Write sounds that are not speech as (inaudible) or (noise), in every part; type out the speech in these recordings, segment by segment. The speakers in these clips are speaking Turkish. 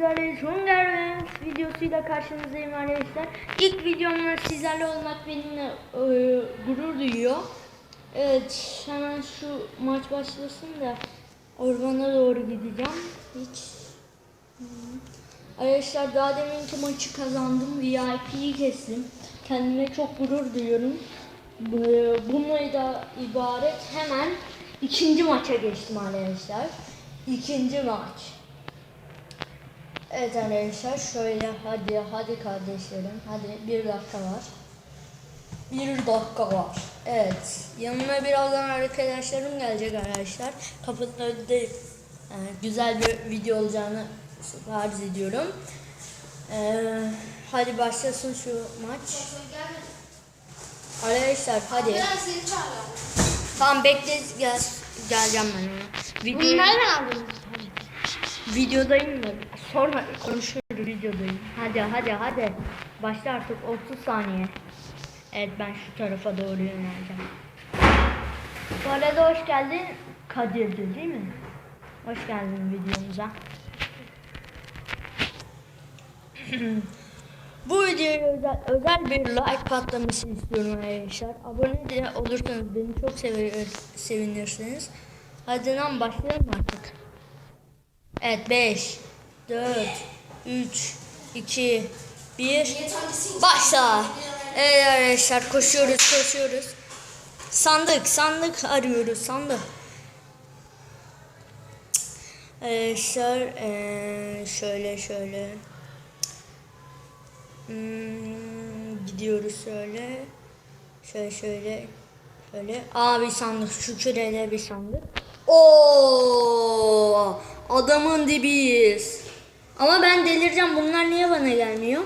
sizlerle son gelmemiz videosuyla karşınızdayım arkadaşlar. İlk videomda sizlerle olmak benimle e, gurur duyuyor. Evet hemen şu maç başlasın da ormana doğru gideceğim. Hiç. Arkadaşlar daha deminki maçı kazandım. VIP'yi kestim. Kendime çok gurur duyuyorum. Bu- Bununla da ibaret hemen ikinci maça geçtim arkadaşlar. İkinci maç. Evet arkadaşlar şöyle hadi hadi kardeşlerim hadi bir dakika var. Bir dakika var. Evet yanıma birazdan arkadaşlarım gelecek arkadaşlar. Kapının önünde yani güzel bir video olacağını farz ediyorum. Ee, hadi başlasın şu maç. Arkadaşlar hadi. Tamam bekle gel geleceğim ben ona. Video, Bunu nereden aldın? Videodayım da sonra konuşuruz videodayım. Hadi hadi hadi. Başla artık 30 saniye. Evet ben şu tarafa doğru yöneleceğim. Bu arada hoş geldin Kadir'di değil mi? Hoş geldin videomuza. (clears throat) Bu videoya özel, özel bir like patlaması istiyorum arkadaşlar. Abone de olursanız beni çok sever, sevinirsiniz. Hadi lan başlayalım artık. Evet 5, 4, 3, 2, 1. Başla. Evet arkadaşlar koşuyoruz koşuyoruz. Sandık sandık arıyoruz sandık. Arkadaşlar eee, şöyle şöyle. Hmm, gidiyoruz şöyle. Şöyle şöyle. Şöyle. Aa bir sandık. Şu kürede bir sandık. Oo! Adamın dibiyiz. Ama ben delireceğim. Bunlar niye bana gelmiyor?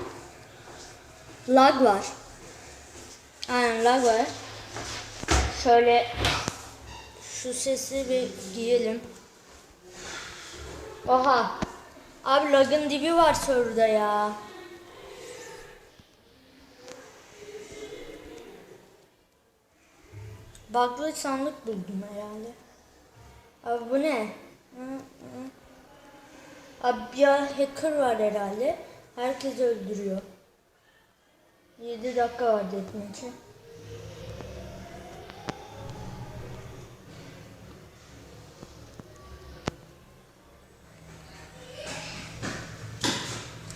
Lag var. Aynen lag var. Şöyle şu sesi bir giyelim. Oha. Abi lagın dibi var serverda ya. Bug'lı sandık buldum herhalde. Abi bu ne? Abi ya hacker var herhalde. Herkes öldürüyor. 7 dakika var deathmatch'e.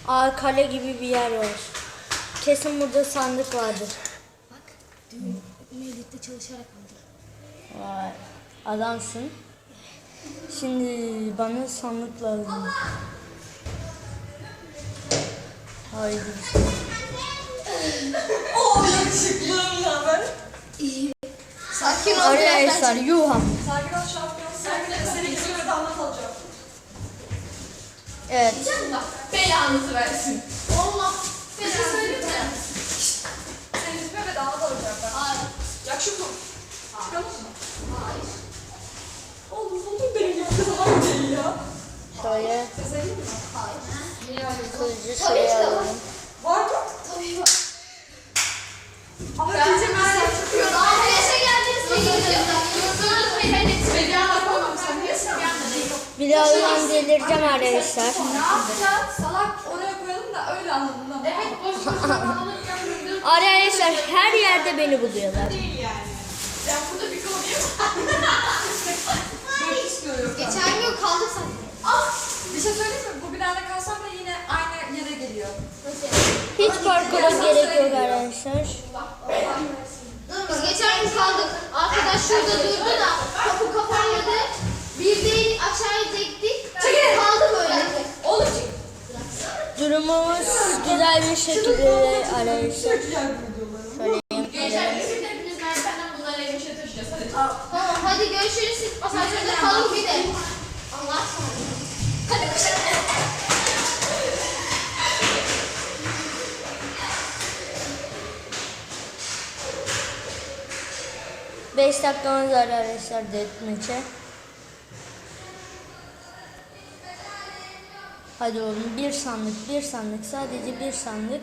Aa kale gibi bir yer var. Kesin burada sandık vardır. Bak, dün Melih'te çalışarak aldım. Vay, adamsın. Şimdi bana sandık lazım. Haydi. Oo yakışıklığım ne haber? Sakin ol Arkadaşlar yuha. Sakin ol şampiyon. Sakin ol. Seni kızıma da anlat alacağım. Evet. Allah belanızı versin. Allah Bir şey söyleyeyim mi? Senin ismine ve damat alacağım ben. Hayır. Yakışıklı mı? Çıkalım mı? Hayır. Oğlum buldum benim gibi kız olan değil ya. Şöyle kılıcı de alalım. Var mı? Tabii var. Ama Ben gece ben çıkıyor. Arkadaşa geldiniz mi? Mu? Evet. Beni anlatamam. Sen niye sen yanında Birazdan delireceğim arkadaşlar. Ne yapacağız? Salak oraya koyalım da öyle anladın ama. Evet boş boş. (laughs) Arkadaşlar her yerde beni buluyorlar. Değil yani. Ben burada bir istiyorum. Geçen gün kaldık zaten. Ah! Bir şey söyleyeyim mi? Bu binada kalsam da yine aynı yere geliyor. Hiç parkura gerek yok arkadaşlar. Biz geçen gün kaldık. Arkadaş şurada durdu da kapı kapanmadı. Bir değil aşağı inecektik. Çekil. Kaldı böyle. Oğlum çık. Durumumuz güzel bir şekilde arkadaşlar. Çok güzel bir videolarım. Şöyle Geçen yapalım. gün hepimiz merdivenden bunları evmişe taşıyacağız. Hadi. Tamam hadi görüşürüz. Siz asansörde kalın bir de. Allah sana. 5 dakikamız var arkadaşlar deathmatch'e. Hadi oğlum bir sandık bir sandık sadece bir sandık.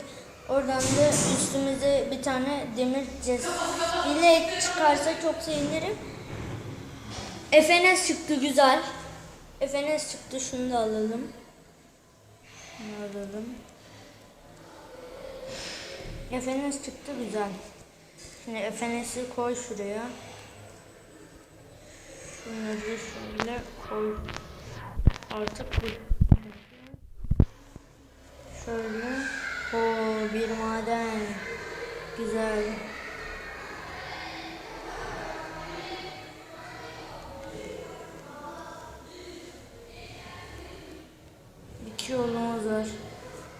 Oradan da üstümüze bir tane demir cez bile çıkarsa çok sevinirim. FNS çıktı güzel. FNS çıktı şunu da alalım. Bunu alalım. Efenes çıktı güzel. Şimdi Efenes'i koy şuraya. Şunları şöyle koy. Artık bu. Şöyle. O bir maden. Güzel.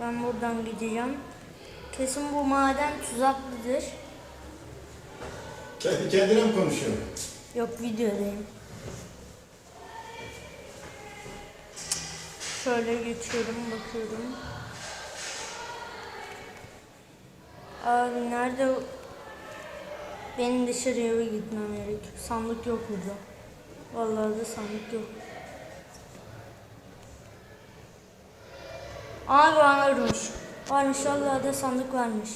Ben buradan gideceğim. Kesin bu maden tuzaklıdır. Kendi kendine mi konuşuyorsun? Yok videodayım. Şöyle geçiyorum bakıyorum. Abi nerede? Benim dışarıya gitmem gerek. Sandık yok burada. Vallahi de sandık yok. Abi varmış. Varmış vallahi de sandık varmış.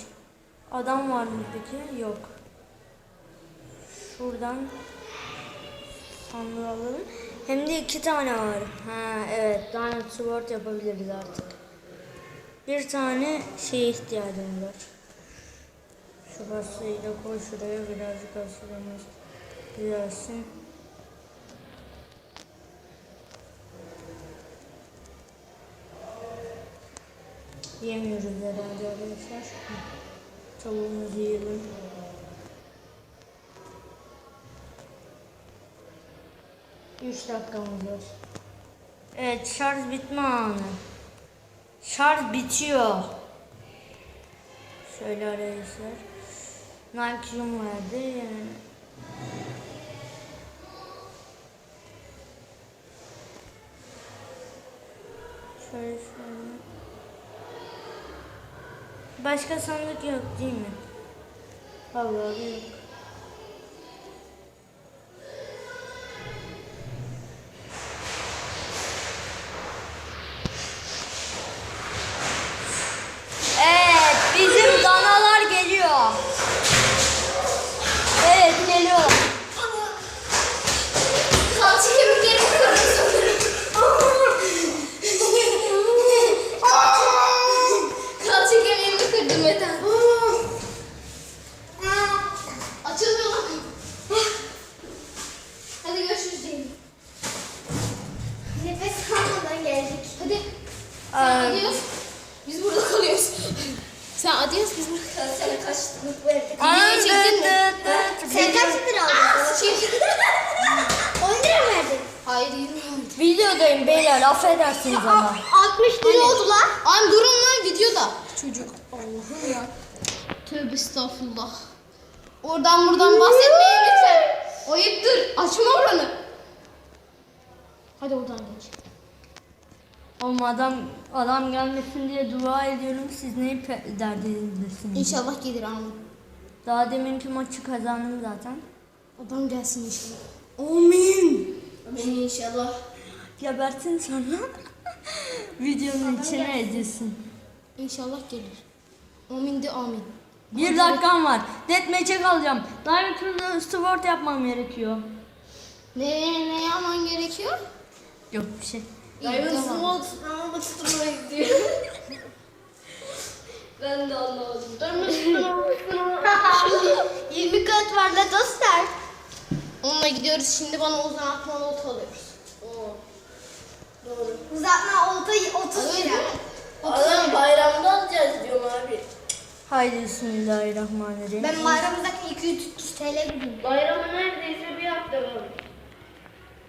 Adam var mı peki? Yok. Şuradan sandığı alalım. Hem de iki tane var. Ha evet. Diamond Sword yapabiliriz artık. Bir tane şeye ihtiyacım var. Şu pastayı koy şuraya birazcık asılımız gelsin. Yemiyoruz herhalde arkadaşlar. Tavuğumuzu yiyelim. Üç dakikamız var. Evet şarj bitme anı. Şarj bitiyor. Şöyle arkadaşlar. Nike'cum verdi yani. Şöyle şöyle. Başka sandık yok değil mi? Vallahi yok. Evet, bizim danalar geliyor. Evet, geliyor. Kalça kemiklerim kırıldı sanırım. Kalça kemiğimi kırdım Meten. Açılmıyor lan. Hadi görüşürüz Zeynep. Nefes almadan geldik. Hadi. Sen Aa, adios. Biz burada kalıyoruz. Sen adios biz burada kalıyoruz. Sen kaç lira verdik? Aa, Videoyu çektin mi? Sen kaç lira aldın? Çektin. 10 lira mı verdin? Hayır 20 lira. Videodayım beyler, affedersiniz ama. 60 lira oldu lan. Ay durun lan videoda. Çocuk. Allah'ım ya. Tövbe estağfurullah. Oradan buradan bahsetmeyin lütfen. Ayıptır. Açma oranı. Hadi oradan geç. Oğlum adam, adam gelmesin diye dua ediyorum. Siz neyi derdinizdesiniz? İnşallah gelir amin. Daha deminki maçı kazandım zaten. Adam gelsin inşallah. Amin. Amin inşallah. Gebertin sonra. (laughs) Videonun içine edilsin. İnşallah gelir. Amin de amin. Bir dakikam var. Deathmatch'e kalacağım. Diamond Sword yapmam gerekiyor. Ne ne yapman gerekiyor? Yok bir şey. İyi, tamam. Ama tutturmaya gidiyor. (laughs) Ben de anlamadım. Dönme (laughs) 20 kat var da dostlar. Onunla gidiyoruz. Şimdi bana uzatma not alıyoruz. Doğru. Uzatma oltayı 30 lira. Adam bayramda alacağız diyorum abi. Haydi bismillahirrahmanirrahim. Ben bayramımızdaki 200 TL bildim. Bayrama neredeyse bir hafta var.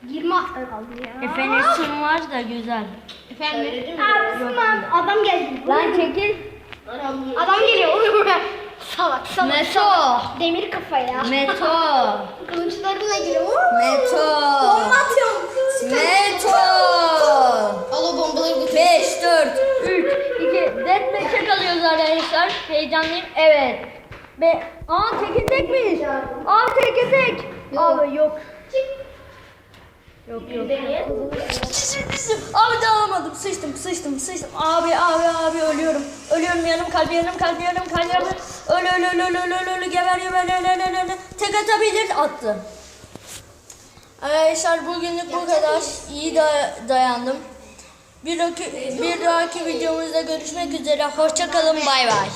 20 hafta kaldı ya. Efendim var da güzel. Efendim? Abi Osman adam geldi. Lan çekil. Adam geliyor. Salak salak. Meto. Demir kafa ya. Meto. (laughs) Kılıçlarına giriyor. Meto. Bomba atıyorum. Meto. Al o bombaları götür. 5, 4, 3, 2. Deathmatch'e kalıyoruz arkadaşlar. Heyecanlıyım. Evet. Be Aa teke tek miyiz? Aa teke tek. Abi yok. Yok yok. Abi de alamadım. Sıçtım sıçtım sıçtım. Abi abi abi ölüyorum. Ölüyorum yanım kalbi yanım kalbi yanım kalbi yanım. Öl öl öl öl öl öl öl geber geber öl öl öl öl. Tek atabilir attı. Arkadaşlar bugünlük bu kadar. İyi da dayandım. Bir bir dahaki videomuzda görüşmek üzere. Hoşça kalın. Bay bay.